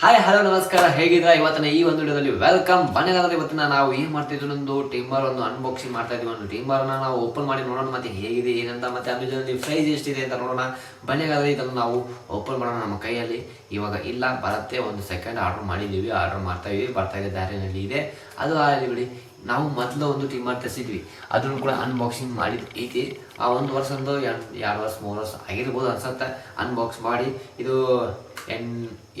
Hi hello ನಮಸ್ಕಾರ. ಹೇಗಿದ್ರ ಇವತ್ತಿನ ಈ ಒಂದು ವಿಡಿಯೋದಲ್ಲಿ ವೆಲ್ಕಮ್ ಬನ್ನಿಗಾದ್ರೆ ಇವತ್ತಿನ ನಾವು ಏನ್ ಮಾಡ್ತಿದ್ವಿ ಒಂದು ಟೀಮರ್ ಒಂದು ಅನ್ಬಾಕ್ಸಿಂಗ್ ಮಾಡ್ತಾ ಇದೀವಿ. ಒಂದು ಟೀಮರ್ನ ನಾವು ಓಪನ್ ಮಾಡಿ ನೋಡೋಣ. ಮತ್ತೆ ಹೇಗಿದೆ, ಏನಂತ, ಮತ್ತೆ ಅಮೆಝಾನಲ್ಲಿ ಪ್ರೈಸ್ ಎಷ್ಟಿದೆ ಅಂತ ನೋಡೋಣ. ಬನ್ನಿಗಾದ್ರೆ ಇದನ್ನು ನಾವು ಓಪನ್ ಮಾಡೋಣ ನಮ್ಮ ಕೈಯಲ್ಲಿ. ಇವಾಗ ಇಲ್ಲ, ಬರುತ್ತೆ. ಒಂದು ಸೆಕೆಂಡ್ ಆರ್ಡರ್ ಮಾಡಿದ್ದೀವಿ. ಆರ್ಡರ್ ಮಾಡ್ತಾ ಇದೀವಿ. ಬರ್ತಾ ಇದೆ. ದಾರಿನಲ್ಲಿ ಇದೆ. ಅದು ಆಗಲಿ ಬಿಡಿ. ನಾವು ಮೊದಲು ಒಂದು ಟೀಮರ್ ತರಿಸಿದ್ವಿ. ಅದನ್ನು ಕೂಡ ಅನ್ಬಾಕ್ಸಿಂಗ್ ಮಾಡಿದ ಐತಿ. ಆ ಒಂದು ವರ್ಷ ಒಂದು ಎರಡು ವರ್ಷ, ಮೂರು ವರ್ಷ ಆಗಿರ್ಬೋದು ಅನ್ಸತ್ತೆ. ಅನ್ಬಾಕ್ಸ್ ಮಾಡಿ. ಇದು N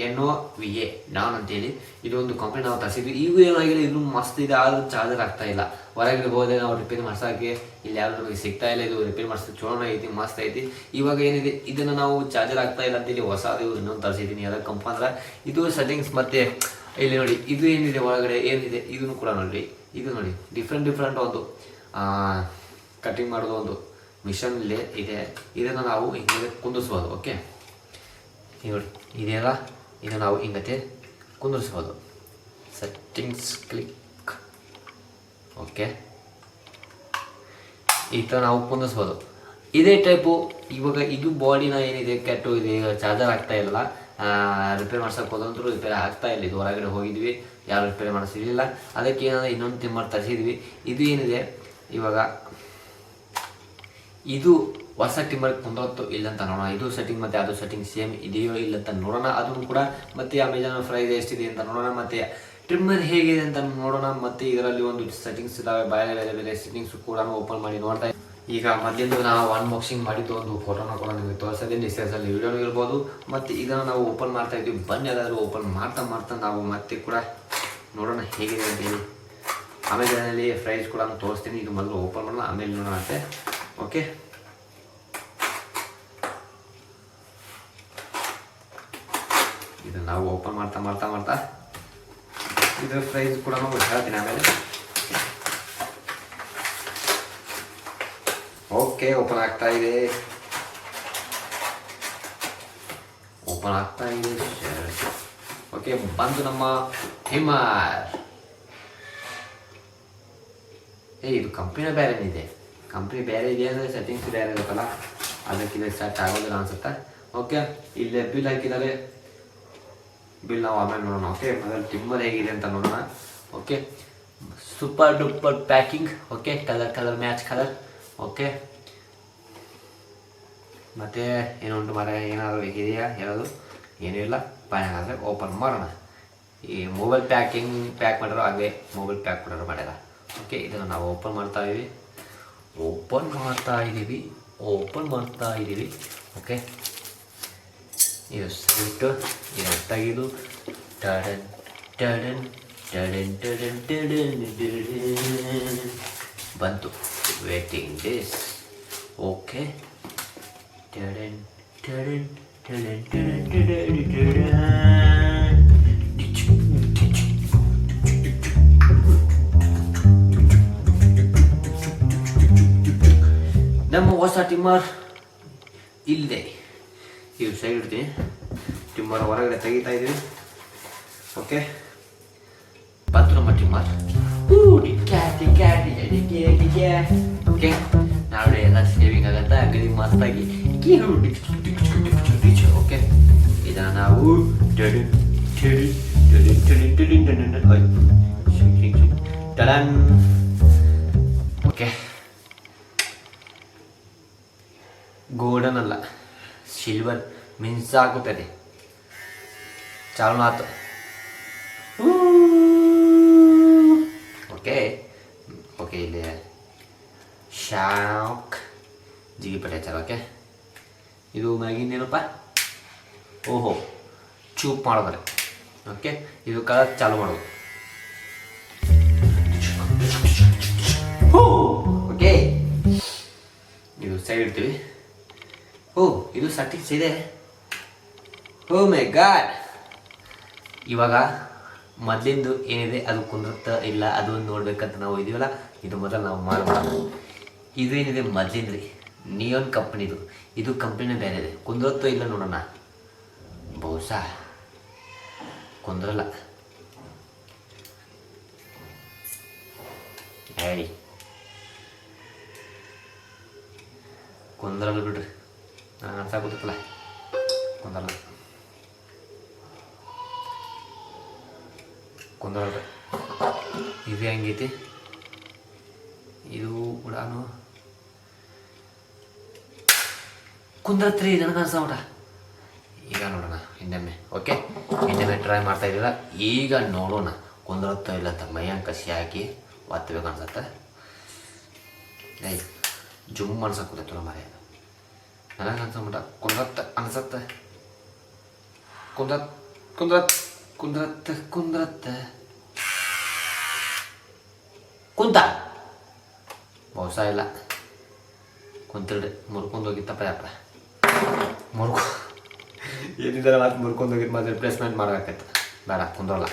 N O V A Don ಅಂತೇಳಿ. ಇದೊಂದು ಕಂಪ್ನಿ ನಾವು ತರಿಸಿದ್ವಿ. ಈಗ ಏನಾಗಿದೆ ಇದು ಮಸ್ತ್ ಇದೆ. ಆದ್ರೂ ಚಾರ್ಜರ್ ಆಗ್ತಾ ಇಲ್ಲ. ಹೊರಗೆ ಹೋದ್ರೆ ನಾವು ರಿಪೇರಿ ಮಾಡ್ಸೋಕೆ ಇಲ್ಲಿ ಯಾರು ನಮಗೆ ಸಿಗ್ತಾ ಇಲ್ಲ. ಇದು ರಿಪೇರಿ ಮಾಡಿಸ್ ಚೋಣ ಐತಿ, ಮಸ್ತ್ ಐತಿ. ಇವಾಗ ಏನಿದೆ, ಇದನ್ನು ನಾವು ಚಾರ್ಜರ್ ಆಗ್ತಾ ಇಲ್ಲ ಅಂತೇಳಿ ಹೊಸದು ಇನ್ನೊಂದು ತರಿಸಿದ್ದೀನಿ. ಅದಕ್ಕೆ ಕಂಪ್ ಅಂದ್ರೆ ಇದು ಸೆಟ್ಟಿಂಗ್ಸ್ ಮತ್ತೆ ಇಲ್ಲಿ ನೋಡಿ, ಇದು ಏನಿದೆ ಒಳಗಡೆ, ಏನಿದೆ, ಇದನ್ನು ಕೂಡ ನೋಡಿ. ಇದು ನೋಡಿ ಡಿಫ್ರೆಂಟ್ ಡಿಫ್ರೆಂಟ್ ಒಂದು ಕಟಿಂಗ್ ಮಾಡೋದು ಒಂದು ಮಿಷನ್ ಇದೆ. ಇದನ್ನು ನಾವು ಹಿಂಗೆ ಕುಂದಿಸ್ಬೋದು ಓಕೆ ನೋಡಿ ಇದೆಯಲ್ಲ ಇದು ನಾವು ಹಿಂಗತೆ ಕುಂದಿರಿಸ್ಬೋದು. ಸೆಟ್ಟಿಂಗ್ಸ್ ಕ್ಲಿಕ್ ಓಕೆ ಈ ಥರ ನಾವು ಕುಂದಿಸ್ಬೋದು ಇದೇ ಟೈಪು ಇವಾಗ ಇದು ಬಾಡಿನ ಏನಿದೆ, ಕೆಟ್ಟು ಇದೆ ಚಾರ್ಜರ್ ಆಗ್ತಾ ಇಲ್ಲ ರಿಪೇರ್ ಮಾಡ್ಸೋಕೆ ಹೋದಂತರೂ ರಿಪೇರ್ ಆಗ್ತಾ ಇಲ್ಲ. ಇದು ಹೊರಗಡೆ ಹೋಗಿದ್ವಿ, ಯಾರು ರಿಪೇರ್ ಮಾಡ್ಸಿಲ್ಲ ಅದಕ್ಕೆ ಏನಾದರೂ ಇನ್ನೊಂದು ತಿಮ್ಮರ್ ತರಿಸಿದ್ವಿ. ಇದು ಏನಿದೆ? ಇವಾಗ ಇದು ಹೊಸ ಟಿಮ್ಮರ್ ಕುಂದತ್ತು ಇಲ್ಲ ಅಂತ ನೋಡೋಣ. ಇದು ಸೆಟ್ಟಿಂಗ್ ಮತ್ತೆ ಅದು ಸೆಟ್ಟಿಂಗ್ ಸೇಮ್ ಇದೆಯೋ ಇಲ್ಲ ಅಂತ ನೋಡೋಣ. ಅದನ್ನು ಕೂಡ ಮತ್ತೆ ಅಮೆಜಾನ್ ಪ್ರೈಸ್ ಎಷ್ಟಿದೆ ಅಂತ ನೋಡೋಣ. ಮತ್ತೆ ಟ್ರಿಮ್ಮರ್ ಹೇಗಿದೆ ಅಂತ ನೋಡೋಣ. ಮತ್ತೆ ಇದರಲ್ಲಿ ಒಂದು ಸೆಟ್ಟಿಂಗ್ಸ್ ಇದಾವೆ. ಬೇರೆ ಬೇರೆ ಬೇರೆ ಸೆಟ್ಟಿಂಗ್ಸ್ ಕೂಡ ಓಪನ್ ಮಾಡಿ ನೋಡ್ತಾ ಈಗ ಮೊದಲಿಂದು ನಾವು ಅನ್ಬಾಕ್ಸಿಂಗ್ ಮಾಡಿದ್ದು ಒಂದು ಫೋಟೋನ ಕೂಡ ನಿಮಗೆ ತೋರಿಸೋದೇ ಡಿಸ್ಟೆನ್ಸಲ್ಲಿ ವಿಡಿಯೋ ಇರ್ಬೋದು. ಮತ್ತು ಇದನ್ನು ನಾವು ಓಪನ್ ಮಾಡ್ತಾ ಇದ್ವಿ ಬನ್ನಿ ಯಾರಾದರೂ ಓಪನ್ ಮಾಡ್ತಾ ಮಾಡ್ತಾ ನಾವು ಮತ್ತೆ ಕೂಡ ನೋಡೋಣ ಹೇಗಿದೆ ಅಂತೇಳಿ ಅಮೆಜಾನಲ್ಲಿ ಪ್ರೈಸ್ ಕೂಡ ತೋರಿಸ್ತೀನಿ. ಇದು ಮೊದಲು ಓಪನ್ ಮಾಡೋಣ. ಆಮೇಲೆ ನೋಡೋಣ ಅಂತೆ ಓಕೆ ಇದು ನಾವು ಓಪನ್ ಮಾಡ್ತಾ ಮಾಡ್ತಾ ಮಾಡ್ತಾ ಇದರ ಪ್ರೈಸ್ ಕೂಡ ಹೇಳ್ತೀನಿ ಆಮೇಲೆ. ಓಕೆ ಓಪನ್ ಆಗ್ತಾ ಇದೆ. ಓಪನ್ ಆಗ್ತಾ ಇದೆ. ಓಕೆ ಬಂದು ನಮ್ಮ ಹಿಮಾರ್. ಏ, ಇದು ಕಂಪ್ನಿನ ಬೇರೆನಿದೆ. ಇದೆ ಕಂಪ್ನಿ ಬೇರೆ ಇದೆ ಅಂದರೆ ಸೆಟ್ಟಿಂಗ್ಸ್ ಬೇರೆ ಇರುತ್ತಲ್ಲ, ಅದಕ್ಕೆ ಇದು ಸ್ಟಾರ್ಟ್ ಆಗೋದಿಲ್ಲ ಅನಿಸುತ್ತೆ. ಓಕೆ ಇಲ್ಲೇ ಬಿಲ್ ಹಾಕಿದ್ದಾರೆ. ಬಿಲ್ ನಾವು ಆಮೇಲೆ ನೋಡೋಣ ಓಕೆ ಮೊದಲು ಟಿಮ್ಮರ್ ಹೇಗಿದೆ ಅಂತ ನೋಡೋಣ. Okay super duper packing okay colour colour match colour okay ಮತ್ತೆ ಏನು ಉಂಟು ಮರ ಏನಾದರೂ ಇದೆಯಾ ಹೇಳೋದು? ಏನೂ ಇಲ್ಲ. ಆದರೆ ಓಪನ್ ಮಾಡೋಣ. ಈ ಮೊಬೈಲ್ ಪ್ಯಾಕಿಂಗ್ ಪ್ಯಾಕ್ ಮಾಡಿರೋ ಹಾಗೆ ಮೊಬೈಲ್ ಪ್ಯಾಕ್ ಮಾಡೋರು ಮಾಡ್ಯಾರ ಓಕೆ ಇದನ್ನು ನಾವು ಓಪನ್ ಮಾಡ್ತಾ ಇದ್ದೀವಿ ಓಪನ್ ಮಾಡ್ತಾ ಇದ್ದೀವಿ ಓಪನ್ ಮಾಡ್ತಾ ಇದ್ದೀವಿ ಓಕೆ ಇದು ಸ್ವೀಟು ಇದನ್ನು ತೆಗೆದು ಟಡನ್ ಟಡನ್ ಟಡನ್ ಟಡನ್ ಟಡನ್ ಟಡನ್ ಬಂತು ವೇಟಿಂಗ್ ಡೇಸ್ ಓಕೆ ಟಡನ್ ಟಡನ್ ಟಡನ್ ಟಡನ್ ಟಡನ್ ಟಡನ್ ಹೊಸ ಟಿಮ್ಮರ್ ಇಲ್ಲದೆ ಇದು ಸೈಡ್ ಇಡ್ತೀನಿ ಟಿಮ್ಮರ್ ಹೊರಗಡೆ ತೆಗಿತಾ ಇದೀವಿ ಓಕೆ ಬಂತು ನಮ್ಮ ಟಿಮ್ಮರ್ ಓಕೆ ನಾಳೆ ಎಲ್ಲ ಸೇವಿಂಗ್ ಆಗತ್ತ ಅಂಗಡಿ ಮಸ್ತಾಗಿ ಓಕೆ ಇದನ್ನ ನಾವು ಟಡಿನ್, ಟಡಿನ್, ಗೋಲ್ಡನ್ ಅಲ್ಲ. ಸಿಲ್ವರ್ ಮಿಂಚಾಗುತ್ತದೆ ಚಾಲು ಆತು ಓಕೆ ಓಕೆ ಇಲ್ಲಿ ಶಾಕ್. ಜಿಗಿಪಟ್ಟೆ ಹಚ್ಚಾರ ಓಕೆ ಇದು ಮ್ಯಾಗಿಂದೇನಪ್ಪ ಓಹೋ. ಚೂಪ್ ಮಾಡಿದ್ರೆ. ಓಕೆ ಇದು ಕಲರ್ ಚಾಲು ಮಾಡೋದು. ಓಕೆ ಇದು ಸೈಡ್ ಇಡ್ತೀವಿ. ಇದು ಸಟಿಕ್ಸ್ ಇದೆ. ಓ ಮೈ ಗಾಡ್ ಇವಾಗ ಮೊದಲಿಂದು ಏನಿದೆ ಅದು ಕುಂದಿರುತ್ತ ಇಲ್ಲ ಅದು ನೋಡ್ಬೇಕಂತ ನಾವು ಇದೀವಲ್ಲ? ಇದು ಮೊದಲು ನಾವು ಮಾಡಬಾರ್ದು ಇದು ಏನಿದೆ ಮೊದಲಿಂದ ರೀ? ನಿಯೋನ್ ಕಂಪ್ನಿದು ಇದು. ಕಂಪ್ನಿನೇ ಬೇರೆ ಇದೆ. ಕುಂದ್ರತ್ತ ಇಲ್ಲ ನೋಡೋಣ. ಬಹುಶಃ ಕುಂದ್ರಲ್ಲ. ಹೇಳಿ ಕುಂದ್ರಲ್ಲ ಬಿಡ್ರಿ. ಅನ್ಸಾಕುತ್ತಲ್ಲ ಕುಂದ್ರಲ್ಲ ಕುಂದ್ರ ಇದು ಹೆಂಗೈತಿ ಇದು ಉಡಾನು ಕುಂದ್ರತ್ರಿ ನನಗೆ ಅನ್ಸೋಟ ಈಗ ನೋಡೋಣ ಹಿಂದೆಮ್ಮೆ ಓಕೆ ಹಿಂದೆಮ್ಮೆ ಟ್ರೈ ಮಾಡ್ತಾ ಇದ್ದೀರ ಈಗ ನೋಡೋಣ ಕುಂದ್ರತ್ತೋ ಇಲ್ಲ ಅಂತ ಮೈಯಂಗೆ ಕಸಿ ಹಾಕಿ ಒತ್ತಬೇಕು ಅನ್ಸತ್ತೆ ಏಯ್ ಜುಮ್ ಅನ್ಸಕ್ಕೆ ಕೂತೈತಲ್ಲ ಮರೆ ನನಗೆ ಮಟ. ಕುಂದ್ರತ್ತ, ಅನ್ಸತ್ತೆ. ಕುಂದ್ರತ್ ಕುಂದ್ರತ್, ಕುಂದ್ರತ್ತ ಕುಂದ್ರತ್ತ. ಕುಂತ ಬಹುಶ ಇಲ್ಲ. ಕುಂತಿಲ್ರಿ ಮುರ್ಕೊಂಡು ಹೋಗಿತ್ತಪ್ಪ ಯಪ್ಪ. ಮುರ್ಕೊ ಏನಿದ್ದಾರೆ ಮಾತು ಮುರ್ಕೊಂಡು ಹೋಗಿದ್ದು ಮತ್ತೆ ರಿಪ್ಲೇಸ್ಮೆಂಟ್ ಮಾಡಬೇಕೈತೆ ಬೇಡ, ಕುಂದ್ರಲ್ಲ.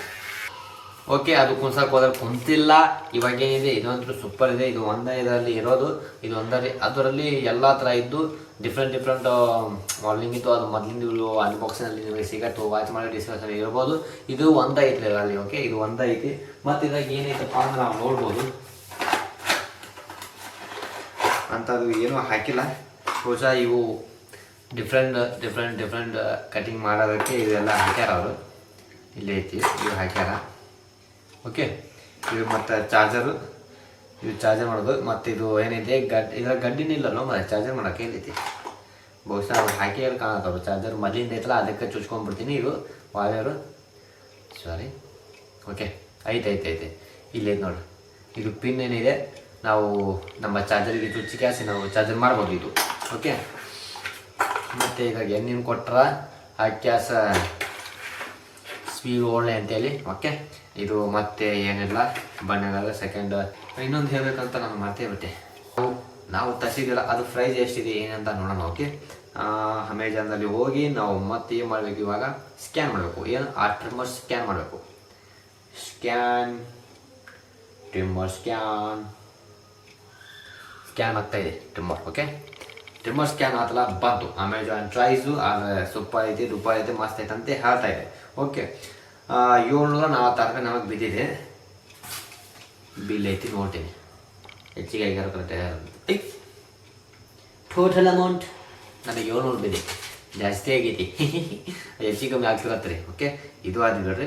ಓಕೆ, ಅದು ಕುಂದ್ಸಕ್ಕೆ ಹೋದ್ರೆ ಕುಂತಿಲ್ಲ. ಇವಾಗ ಏನಿದೆ ಇದೊಂದು ಸೂಪರ್ ಇದೆ. ಇದು ಒಂದೇ ಇದರಲ್ಲಿ ಇರೋದು, ಇದು ಒಂದರಲ್ಲಿ ಅದರಲ್ಲಿ ಎಲ್ಲ ಥರ ಇದ್ದು ಡಿಫ್ರೆಂಟ್ ಡಿಫ್ರೆಂಟ್ ಮಾಡೆಲಿಂಗ್ ಇತ್ತು. ಅದು ಮೊದಲಿಂದ ಅನ್ಬಾಕ್ಸಿನಲ್ಲಿ ನಿಮಗೆ ಸಿಗತ್ತು. ವಾಚ್ ಮಾಡಿ ಡಿಸ್ಕಸ್ ಇರ್ಬೋದು. ಇದು ಒಂದೇ ಐತಿ ಅಲ್ಲಿ ಓಕೆ ಇದು ಒಂದೇ ಐತಿ. ಮತ್ತು ಇದಾಗ ಏನೈತಪ್ಪ ಅಂದ್ರೆ ನಾವು ನೋಡ್ಬೋದು. ಅಂಥದ್ದು ಏನೂ ಹಾಕಿಲ್ಲ. ಬಹುಶಃ ಇವು ಡಿಫ್ರೆಂಟ್ ಡಿಫ್ರೆಂಟ್ ಡಿಫ್ರೆಂಟ್ ಕಟಿಂಗ್ ಮಾಡೋದಕ್ಕೆ ಇದೆಲ್ಲ ಹಾಕ್ಯಾರ ಅವರು. ಇಲ್ಲಿ ಐತಿ ಇವು ಹಾಕ್ಯಾರ. ಓಕೆ ಇದು ಮತ್ತು ಚಾರ್ಜರು ಇದು ಚಾರ್ಜರ್ ಮಾಡೋದು. ಮತ್ತು ಇದು ಏನಿದೆ? ಗಡ್ ಇದ್ರಾಗ ಗಡ್ಡಿನಿಲ್ಲಲ್ಲ ಮತ್ತೆ ಚಾರ್ಜರ್ ಮಾಡೋಕೆ ಏನೈತಿ ಬಹುಶಃ ಅವ್ರು ಹಾಕಿ ಕಾಣತ್ತವ್ರು ಚಾರ್ಜರ್ ಮೊದಲಿಂದ ಐತಲ್ಲ, ಅದಕ್ಕೆ ಚುಚ್ಕೊಂಡ್ಬಿಡ್ತೀನಿ ಇದು ವಾಯರು ಸಾರಿ ಓಕೆ ಐತೆ ಐತೆ ಐತೆ. ಇಲ್ಲೈತೆ ನೋಡಿ. ಇದು ಪಿನ್ ಏನಿದೆ? ನಾವು ನಮ್ಮ ಚಾರ್ಜರಿಗೆ ಚುಚ್ಚಿ ಕ್ಯಾಸಿ ನಾವು ಚಾರ್ಜರ್ ಮಾಡ್ಬೋದು ಇದು. ಓಕೆ ಮತ್ತು ಇವಾಗ ಎಣ್ಣೆನ ಕೊಟ್ರ ಆ ಕ್ಯಾಸ ಸ್ಪೀಡ್ ಒಳ್ಳೆ ಅಂತೇಳಿ ಓಕೆ ಇದು ಮತ್ತೆ ಏನಿಲ್ಲ, ಬಣ್ಣಗಳ ಸೆಕೆಂಡ್ ಇನ್ನೊಂದು ಹೇಳ್ಬೇಕಂತ ನಾನು ಮರ್ತೇ ಬಿಟ್ಟೆ. ನಾವು ತರಿಸಿದಿಲ್ಲ ಅದು ಪ್ರೈಸ್ ಎಷ್ಟಿದೆ, ಏನಂತ ನೋಡೋಣ ಓಕೆ ಅಮೆಜಾನ್ದಲ್ಲಿ ಹೋಗಿ ನಾವು ಮತ್ತೆ ಏನು ಮಾಡಬೇಕು ಇವಾಗ? ಸ್ಕ್ಯಾನ್ ಮಾಡಬೇಕು. ಏನು? ಆ ಟ್ರಿಮ್ಮರ್ ಸ್ಕ್ಯಾನ್ ಮಾಡಬೇಕು. ಸ್ಕ್ಯಾನ್ ಟ್ರಿಮ್ಮರ್ ಸ್ಕ್ಯಾನ್ ಸ್ಕ್ಯಾನ್ ಇದೆ ಟ್ರಿಮ್ಮರ್ ಓಕೆ ಟ್ರಿಮ್ಮರ್ ಸ್ಕ್ಯಾನ್ ಆತಲ್ಲ, ಬಂತು. ಅಮೆಜಾನ್ ಪ್ರೈಸು ಆದರೆ ಸೂಪರ್ ಐತಿ ರೂಪಾಯಿ ಐತಿ, ಮಸ್ತ್ ಐತೆ ಅಂತ ಹೇಳ್ತಾ ಇದೆ ಓಕೆ ಏಳ್ನೂರ ನಲ್ವತ್ತು ರೂಪಾಯಿ ನಮಗೆ ಬಿದ್ದಿದೆ ಬಿಲ್ ಐತಿ, ನೋಡ್ತೀನಿ. ಹೆಚ್ಚಿಗೆ ಆಗ್ಯಾರ ಕರೆಕ್ಟ್ ಟೋಟಲ್ ಅಮೌಂಟ್ ನನಗೆ ಏಳ್ನೂರು ಬಿದ್ದೆ ಜಾಸ್ತಿ ಆಗೈತಿ. ಹೆಚ್ಚಿಗೆ ಕಮ್ಮಿ ಆಗ್ತಿರತ್ತೆ ಓಕೆ ಇದು ಆದ ನೋಡ್ರಿ.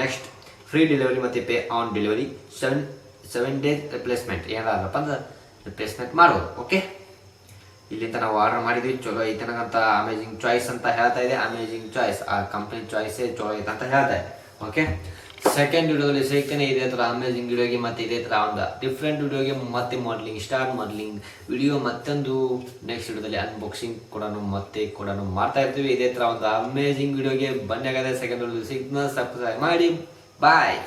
ನೆಕ್ಸ್ಟ್ ಫ್ರೀ ಡೆಲಿವರಿ ಮತ್ತು pay on delivery seven seven days replacement ಏನಾದ್ರಪ್ಪ ಅಂದ್ರೆ ರಿಪ್ಲೇಸ್ಮೆಂಟ್ ಮಾಡ್ಬೋದು ಓಕೆ ಇಲ್ಲಿಂದ ತನಕ ಆರ್ಡರ್ ಮಾಡಿದ್ವಿ. ಚಲೋ ಐತೆ ನನಗಂತ ಅಮೇಜಿಂಗ್ ಚಾಯ್ಸ್ ಅಂತ ಹೇಳ್ತಾ ಇದೆ. ಅಮೇಜಿಂಗ್ ಚಾಯ್ಸ್ ಆ ಕಂಪ್ನಿ ಚಾಯ್ಸೇ ಚಲೋ ಐತೆ ಅಂತ ಹೇಳ್ತಾ ಇದೆ. ಓಕೆ ಸೆಕೆಂಡ್ ವಿಡಿಯೋದಲ್ಲಿ ಸಿಗ್ತೇನೆ ಇದೇ ಥರ ಅಮೇಜಿಂಗ್ ವಿಡಿಯೋಗೆ ಮತ್ತೆ ಇದೇ ಥರ ಒಂದು ಡಿಫ್ರೆಂಟ್ ವಿಡಿಯೋಗೆ ಮತ್ತೆ ಮಾಡಲಿಂಗ್ ಸ್ಟಾರ್ಟ್ ಮಾಡಲಿಂಗ್ ವಿಡಿಯೋ ಮತ್ತೊಂದು ನೆಕ್ಸ್ಟ್ ವಿಡಿಯೋದಲ್ಲಿ ಅನ್ಬಾಕ್ಸಿಂಗ್ ಕೂಡ ಮತ್ತೆ ಕೂಡ ಮಾಡ್ತಾ ಇರ್ತೀವಿ. ಇದೇ ಥರ ಒಂದು ಅಮೇಜಿಂಗ್ ವಿಡಿಯೋಗೆ ಬನ್ನಿ ಸೆಕೆಂಡ್ ವಿಡಿಯೋದಲ್ಲಿ ಸಿಗ್ನಲ್ ಸಬ್ಸ್ಕ್ರೈಬ್ ಮಾಡಿ. ಬಾಯ್